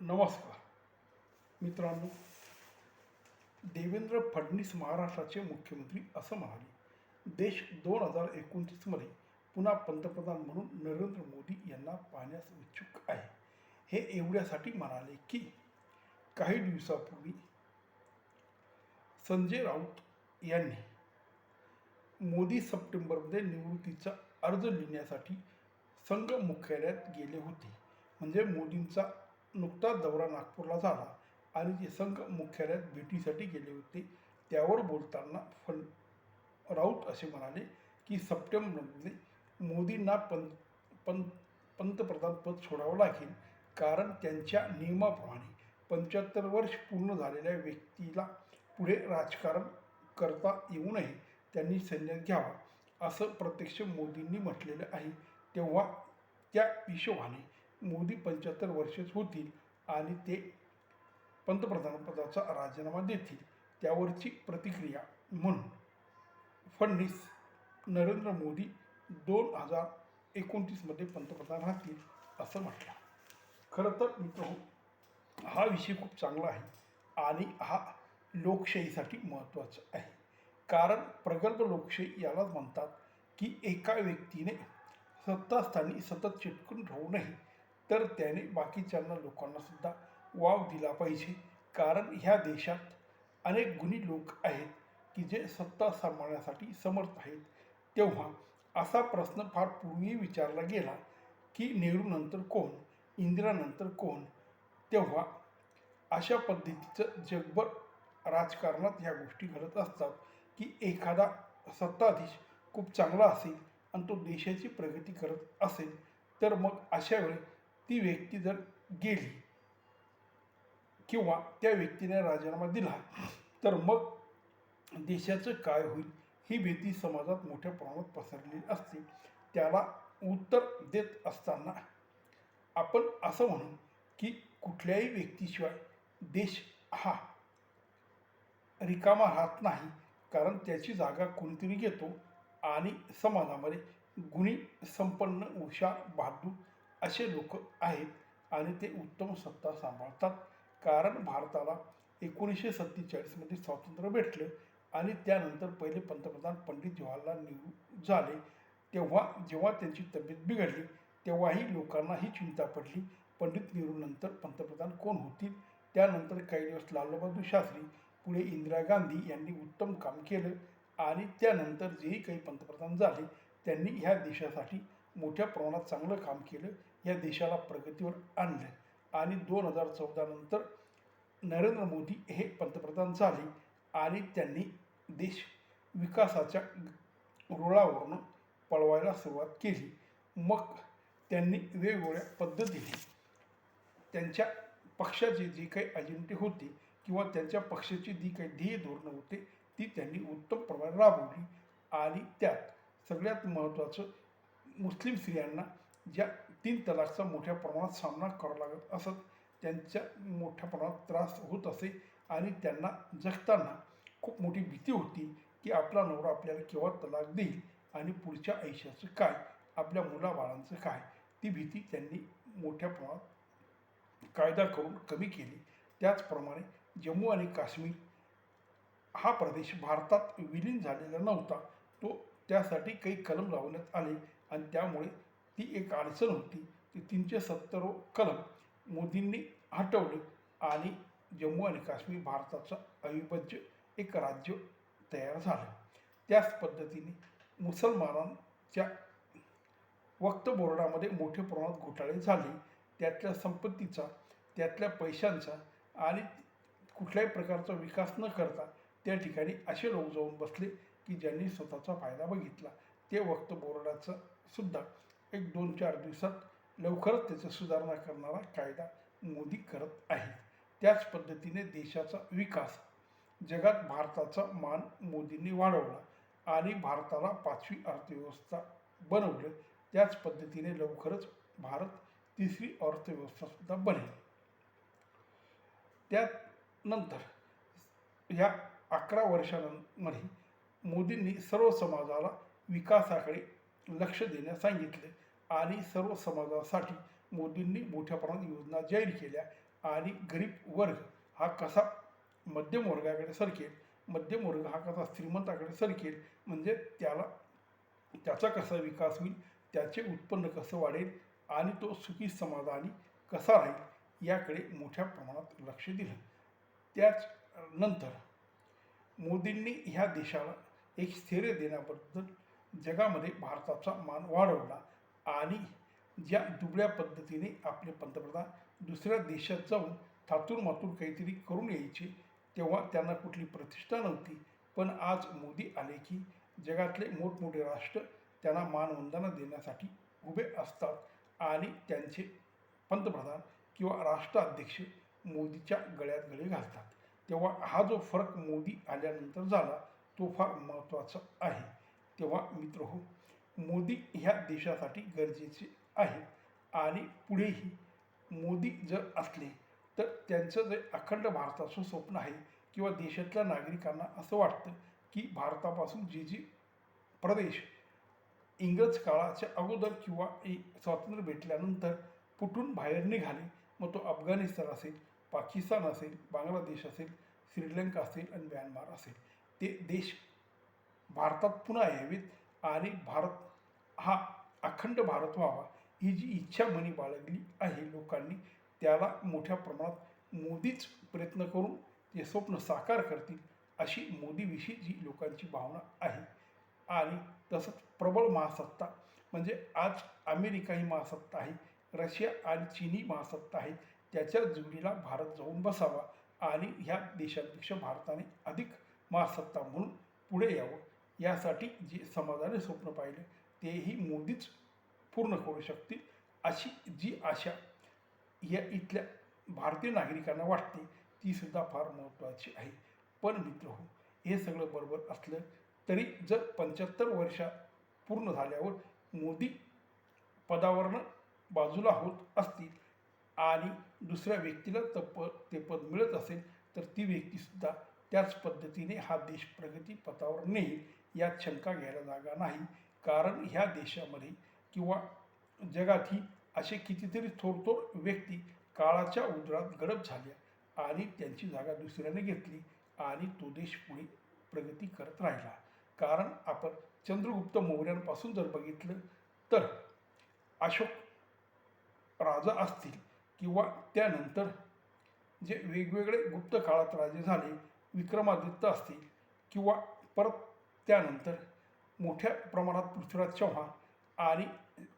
नमस्कार. मित्रांनो देवेंद्र फडणवीस महाराष्ट्राचे मुख्यमंत्री असं म्हणाले. देश दोन हजार एकोणतीसमध्ये पुन्हा पंतप्रधान म्हणून नरेंद्र मोदी यांना पाहण्यास इच्छुक आहे. हे एवढ्यासाठी म्हणाले की काही दिवसापूर्वी संजय राऊत यांनी मोदी सप्टेंबरमध्ये निवृत्तीचा अर्ज लिहिण्यासाठी संघ मुख्यालयात गेले होते. म्हणजे मोदींचा नुकताच दौरा नागपूरला झाला आणि ते संघ मुख्यालयात भेटीसाठी गेले होते. त्यावर बोलताना फन राऊत असे म्हणाले की सप्टेंबरमध्ये मोदींना पं पं पंतप्रधान पद सोडावं लागेल कारण त्यांच्या नियमाप्रमाणे पंच्याहत्तर वर्ष पूर्ण झालेल्या व्यक्तीला पुढे राजकारण करता येऊ नये त्यांनी संन्यास घ्यावा असं प्रत्यक्ष मोदींनी म्हटलेलं आहे. तेव्हा त्या हिशोबाने मोदी पंच्याहत्तर वर्षेच होतील आणि ते पंतप्रधानपदाचा राजीनामा देतील. त्यावरची प्रतिक्रिया म्हणून. फडणवीस नरेंद्र मोदी दोन हजार एकोणतीसमध्ये पंतप्रधान राहतील असं म्हटलं. खरं तर मित्र हा विषय खूप चांगला आहे आणि हा लोकशाहीसाठी महत्त्वाचा आहे. कारण प्रगल्भ लोकशाही यालाच म्हणतात की एका व्यक्तीने सत्तास्थानी सतत चिटकून राहू नये तर त्याने बाकीच्यांना लोकांना सुद्धा वाव दिला पाहिजे. कारण ह्या देशात अनेक गुणी लोक आहेत की जे सत्ता सांभाळण्यासाठी समर्थ आहेत. तेव्हा असा प्रश्न फार पूर्वी विचारला गेला की नेहरूनंतर कोण? इंदिरानंतर कोण? तेव्हा अशा पद्धतीचं जगभर राजकारणात ह्या गोष्टी घडत असतात की एखादा सत्ताधीश खूप चांगला असेल आणि तो देशाची प्रगती करत असेल तर मग अशा वेळी ती व्यक्ती जर गेली किंवा त्या व्यक्तीने राजीनामा दिला तर मग देशाचं काय होईल? ही भीती समाजात मोठ्या प्रमाणात पसरलेली असते. त्याला उत्तर देत असताना आपण असं म्हणू की कुठल्याही व्यक्तीशिवाय देश हा रिकामा राहत नाही कारण त्याची जागा कोणीतरी घेतो आणि समाजामध्ये गुणी संपन्न हुशार बहादूर असे लोक आहेत आणि ते उत्तम सत्ता सांभाळतात. कारण भारताला एकोणीसशे सत्तेचाळीसमध्ये स्वातंत्र्य भेटलं आणि त्यानंतर पहिले पंतप्रधान पंडित जवाहरलाल नेहरू झाले. तेव्हा जेव्हा त्यांची तब्येत बिघडली तेव्हाही लोकांना ही चिंता पडली पंडित नेहरूनंतर पंतप्रधान कोण होतील? त्यानंतर काही दिवस लालबहादूर शास्त्री पुढे इंदिरा गांधी यांनी उत्तम काम केलं आणि त्यानंतर जेही काही पंतप्रधान झाले त्यांनी ह्या देशासाठी मोठ्या प्रमाणात चांगलं काम केलं. या देशाला प्रगतीवर आणलं आणि दोन हजार चौदानंतर नरेंद्र मोदी हे पंतप्रधान झाले आणि त्यांनी देश विकासाच्या रुळावरून पळवायला सुरुवात केली. मग त्यांनी वेगवेगळ्या पद्धतीने त्यांच्या पक्षाचे जे काही अजेंडे होते किंवा त्यांच्या पक्षाची जी काही ध्येय धोरणं होते ती त्यांनी उत्तम प्रमाणे राबवली. आणि त्यात सगळ्यात महत्त्वाचं मुस्लिम स्त्रियांना ज्या तीन तलाकचा मोठ्या प्रमाणात सामना करावा लागत असत. त्यांच्या मोठ्या प्रमाणात त्रास होत असे आणि त्यांना जगताना खूप मोठी भीती होती की आपला नवरा आपल्याला केव्हा तलाक देईल आणि पुढच्या आयुष्याचं काय आपल्या मुलाबाळांचं काय? ती भीती त्यांनी मोठ्या प्रमाणात कायदा करून कमी केली. त्याचप्रमाणे जम्मू आणि काश्मीर हा प्रदेश भारतात विलीन झालेला नव्हता. तो त्यासाठी काही कलम लावण्यात आले आणि त्यामुळे ती एक अडचण होती. ती तीनशे सत्तर कलम मोदींनी हटवले आणि जम्मू आणि काश्मीर भारताचं अविभाज्य एक राज्य तयार झालं. त्याच पद्धतीने मुसलमानांच्या वक्त बोर्डामध्ये मोठ्या प्रमाणात घोटाळे झाले. त्यातल्या संपत्तीचा त्यातल्या पैशांचा आणि कुठल्याही प्रकारचा विकास न करता त्या ठिकाणी असे लोक जाऊन बसले की ज्यांनी स्वतःचा फायदा बघितला. ते वक्त बोर्डाचं सुद्धा एक दोन चार दिवसात लवकरच त्याचं सुधारणा करणारा कायदा मोदी करत आहेत. त्याच पद्धतीने देशाचा विकास जगात भारताचा मान मोदींनी वाढवला आणि भारताला पाचवी अर्थव्यवस्था बनवलं. त्याच पद्धतीने लवकरच भारत तिसरी अर्थव्यवस्थासुद्धा बनेल. त्यानंतर ह्या अकरा वर्षांमध्ये मोदींनी सर्व समाजाला विकासाकडे लक्ष देण्यास सांगितले. आणि सर्व समाजासाठी मोदींनी मोठ्या प्रमाणात योजना जाहीर केल्या. आणि गरीब वर्ग हा कसा मध्यम वर्गाकडे सरकेल मध्यम वर्ग हा कसा श्रीमंताकडे सरकेल म्हणजे त्याला त्याचा कसा विकास होईल त्याचे उत्पन्न कसं वाढेल आणि तो सुखी समाधानी कसा राहील याकडे मोठ्या प्रमाणात लक्ष दिलं. त्याच नंतर मोदींनी ह्या देशाला एक स्थैर्य देण्याबद्दल जगामध्ये भारताचा मान वाढवला आणि ज्या दुबळ्या पद्धतीने आपले पंतप्रधान दुसऱ्या देशात जाऊन थातूर मातूर काहीतरी करून यायचे तेव्हा त्यांना कुठली प्रतिष्ठा नव्हती. पण आज मोदी आले की जगातले मोठमोठे राष्ट्र त्यांना मानवंदना देण्यासाठी उभे असतात आणि त्यांचे पंतप्रधान किंवा राष्ट्राध्यक्ष मोदीच्या गळ्यात गळे घालतात. तेव्हा हा जो फरक मोदी आल्यानंतर झाला तो फार महत्त्वाचा आहे. तेव्हा मित्र हो मोदी ह्या देशासाठी गरजेचे आहे आणि पुढेही मोदी जर असले तर त्यांचं जे अखंड भारताचं स्वप्न आहे किंवा देशातल्या नागरिकांना असं वाटतं की भारतापासून जे जे प्रदेश इंग्रज काळाच्या अगोदर किंवा स्वातंत्र्य भेटल्यानंतर कुठून बाहेर निघाले मग तो अफगाणिस्तान असेल पाकिस्तान असेल बांगलादेश असेल श्रीलंका असेल आणि म्यानमार असेल. ते देश भारतात पुन्हा यावेत. आणि भारत हा अखंड भारत व्हावा ही जी इच्छा मनी बाळगली आहे लोकांनी त्याला मोठ्या प्रमाणात मोदीच प्रयत्न करून ते स्वप्न साकार करतील अशी मोदीविषयी जी लोकांची भावना आहे. आणि तसंच प्रबळ महासत्ता म्हणजे आज अमेरिका ही महासत्ता आहे रशिया आणि चीनी महासत्ता आहे त्याच्या जोडीला भारत जाऊन बसावा आणि ह्या देशांपेक्षा भारताने अधिक महासत्ता म्हणून पुढे यावं. यासाठी जे समाजाने स्वप्न पाहिले तेही मोदीच पूर्ण करू शकतील अशी जी आशा या इथल्या भारतीय नागरिकांना वाटते ती सुद्धा फार महत्त्वाची आहे. पण मित्र हो हे सगळं बरोबर असलं तरी जर पंच्याहत्तर वर्षा पूर्ण झाल्यावर मोदी पदावरनं बाजूला होत असतील आणि दुसऱ्या व्यक्तीला तर प ते पद मिळत असेल तर ती व्यक्तीसुद्धा त्याच पद्धतीने हा देश प्रगती पथावर नेईल यात शंका घ्यायला जागा नाही. कारण ह्या देशामध्ये किंवा जगातही असे कितीतरी थोरथोर व्यक्ती काळाच्या उदरात गडप झाल्या आणि त्यांची जागा दुसऱ्याने घेतली आणि तो देश पुढे प्रगती करत राहिला. कारण आपण चंद्रगुप्त मौर्यांपासून जर बघितलं तर अशोक राजा असतील किंवा त्यानंतर जे वेगवेगळे गुप्त काळात राजे झाले विक्रमादित्य असतील किंवा परत त्यानंतर मोठ्या प्रमाणात पृथ्वीराज चव्हाण आणि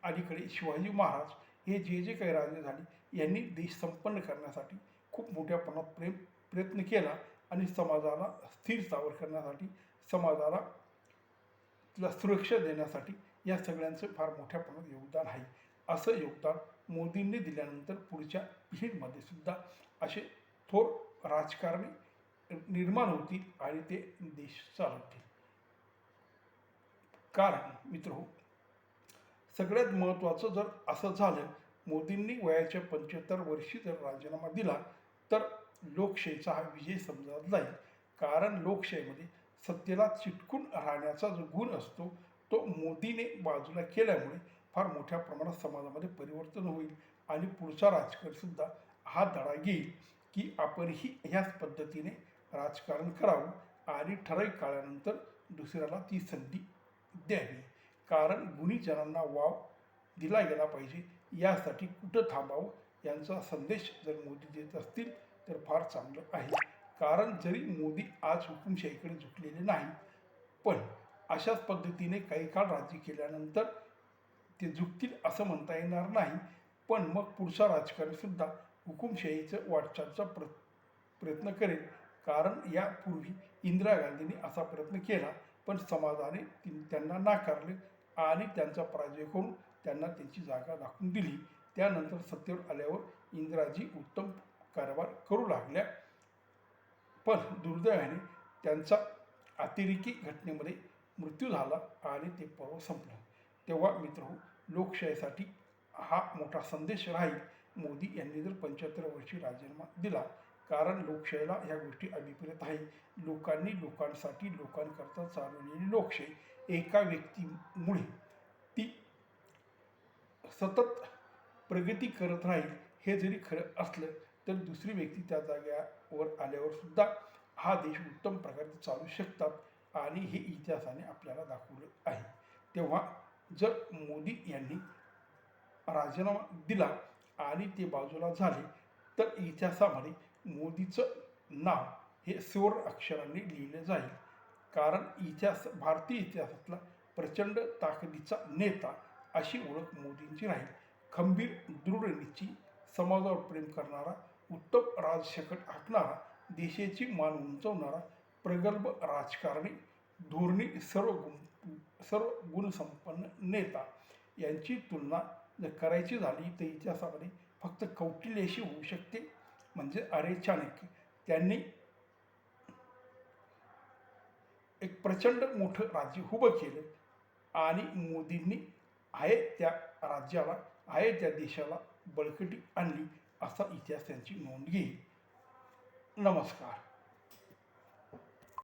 अलीकडे शिवाजी महाराज हे जे जे काही राजे झाले यांनी देश संपन्न करण्यासाठी खूप मोठ्या प्रमाणात प्रेम प्रयत्न केला आणि समाजाला स्थिर स्थावर करण्यासाठी समाजाला तिला सुरक्षा देण्यासाठी या सगळ्यांचं फार मोठ्या प्रमाणात योगदान आहे. असं योगदान मोदींनी दिल्यानंतर पुढच्या पिढीमध्ये सुद्धा असे थोर राजकारणी निर्माण होतील आणि ते देश चालवतील. कारण मित्र हो सगळ्यात महत्त्वाचं जर असं झालं मोदींनी वयाच्या पंच्याहत्तर वर्षी जर राजीनामा दिला तर लोकशाहीचा हा विजय समजला जाईल. कारण लोकशाहीमध्ये सत्तेला चिटकून राहण्याचा जो गुण असतो तो मोदीने बाजूला केल्यामुळे फार मोठ्या प्रमाणात समाजामध्ये परिवर्तन होईल आणि पुढचा राजकारणसुद्धा हा धडा घेईल की आपणही ह्याच पद्धतीने राजकारण करावं आणि ठराविक काळानंतर दुसऱ्याला ती संधी इत्यादी कारण गुणीजनांना वाव दिला गेला पाहिजे. यासाठी कुठं थांबावं? यांचा संदेश जर मोदी देत असतील तर फार चांगलं आहे. कारण जरी मोदी आज हुकुमशाहीकडे झुकलेले नाही पण अशाच पद्धतीने काही काळ राज्य केल्यानंतर ते झुकतील असं म्हणता येणार नाही. पण मग पुढचा राजकारणीसुद्धा हुकुमशाहीचं वाटचालचा प्र प्रयत्न करेल. कारण यापूर्वी इंदिरा गांधींनी असा प्रयत्न केला पण समाजाने ती त्यांना नाकारले आणि त्यांचा पराजय करून त्यांना त्यांची जागा दाखवून दिली. त्यानंतर सत्तेवर आल्यावर इंदिराजी उत्तम कारभार करू लागल्या. पण दुर्दैवाने त्यांचा अतिरेकी घटनेमध्ये मृत्यू झाला आणि ते पर्व संपलं. तेव्हा मित्र हो, लोकशाहीसाठी हा मोठा संदेश राहील मोदी यांनी जर पंच्याहत्तर वर्षी राजीनामा दिला कारण लोकशाहीला ह्या गोष्टी अभिप्रेत आहे. लोकांनी लोकांसाठी लोकांकरता चालवलेली लोकशाही एका व्यक्तीमुळे ती सतत प्रगती करत राहील हे जरी खरं असलं तर दुसरी व्यक्ती त्या जाग्यावर आल्यावर सुद्धा हा देश उत्तम प्रकारे चालू शकतात आणि हे इतिहासाने आपल्याला दाखवलं आहे. तेव्हा जर मोदी यांनी राजीनामा दिला आणि ते बाजूला झाले तर इतिहासामध्ये मोदीचं नाव हे सुवर्ण अक्षरांनी लिहिलं जाईल. कारण इतिहास भारतीय इतिहासातला प्रचंड ताकदीचा नेता अशी ओळख मोदींची राहील खंबीर दृढनिश्ची समाजावर प्रेम करणारा उत्तम राजशकट आखणारा देशाची मान उंचवणारा प्रगल्भ राजकारणी धोरणी सर्व गुण सर्व गुणसंपन्न नेता यांची तुलना जर करायची झाली तर इतिहासामध्ये फक्त कौटिल्याशी होऊ शकते. म्हणजे अरे चाणक्य त्यांनी एक प्रचंड मोठं राज्य उभं केलं आणि मोदींनी आहे त्या राज्याला आहे त्या देशाला बळकटी आणली असा इतिहास त्यांची नोंद घेईल. नमस्कार.